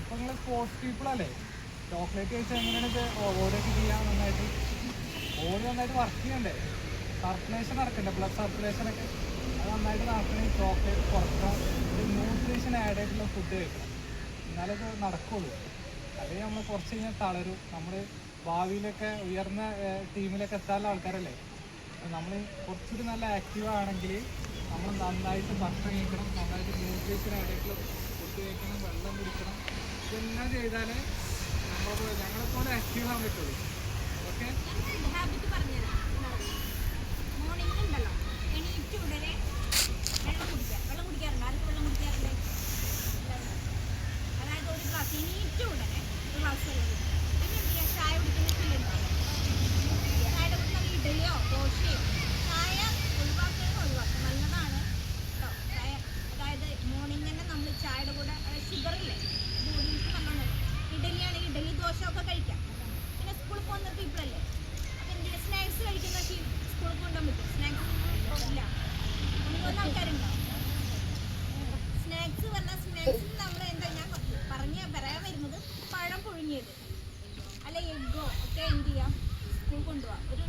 ഇപ്പൊ നിങ്ങൾ sports പീപ്പിളല്ലേ chocolate കഴിച്ചാൽ എങ്ങനെയാണ് ഇത് ചെയ്യാൻ നന്നായിട്ട്? ഓടി നന്നായിട്ട് വർക്ക് ചെയ്യണ്ടേ? സർക്കുലേഷൻ നടക്കണ്ടേ? ബ്ലഡ് സർക്കുലേഷൻ ഒക്കെ? അത് നന്നായിട്ട് നടക്കണമെങ്കിൽ ചോക്ലേറ്റ് കുറക്കണം ഒരു ന്യൂട്രീഷൻ ആഡ് ആയിട്ടുള്ള ഫുഡ് കഴിക്കണം. എന്നാലേ ഇത് നടക്കുള്ളൂ. അല്ലെങ്കിൽ നമ്മൾ കുറച്ച് കഴിഞ്ഞാൽ തളരും. നമ്മൾ ഭാവിയിലൊക്കെ ഉയർന്ന ടീമിലൊക്കെ എത്താനുള്ള ആൾക്കാരല്ലേ? നമ്മൾ കുറച്ചുകൂടി നല്ല ആക്റ്റീവ് ആണെങ്കിൽ നമ്മൾ നന്നായിട്ട് ഭക്ഷണം കഴിക്കണം. നന്നായിട്ട് ന്യൂട്രീഷൻ ആയിട്ടുള്ള ഫുഡ് കഴിക്കണം. വെള്ളം കുടിക്കണം. ഇതെല്ലാം ചെയ്താലേ നമ്മൾ ഞങ്ങളെ പോലെ ആക്റ്റീവ് ആകാൻ പറ്റുള്ളൂ. ഭക്ഷണമൊക്കെ കഴിക്കാം. പിന്നെ സ്കൂളിൽ പോകുന്നത് ഇപ്പോഴല്ലേ? അപ്പം എന്തെങ്കിലും സ്നാക്സ് കഴിക്കുന്ന സ്കൂളിൽ കൊണ്ടുപോകാൻ പറ്റും സ്നാക്സ് ഇല്ല. മൂന്ന് ആൾക്കാരുണ്ടോ? സ്നാക്സ് പറഞ്ഞാൽ സ്നാക്സ് നമ്മൾ എന്താ ഞാൻ പറഞ്ഞ പറയാൻ വരുന്നത് പഴം പുഴുങ്ങിയത്. അല്ല എഗ്ഗോ ഒക്കെ എന്ത് ചെയ്യാം? സ്കൂളിൽ കൊണ്ടുപോകാം ഒരു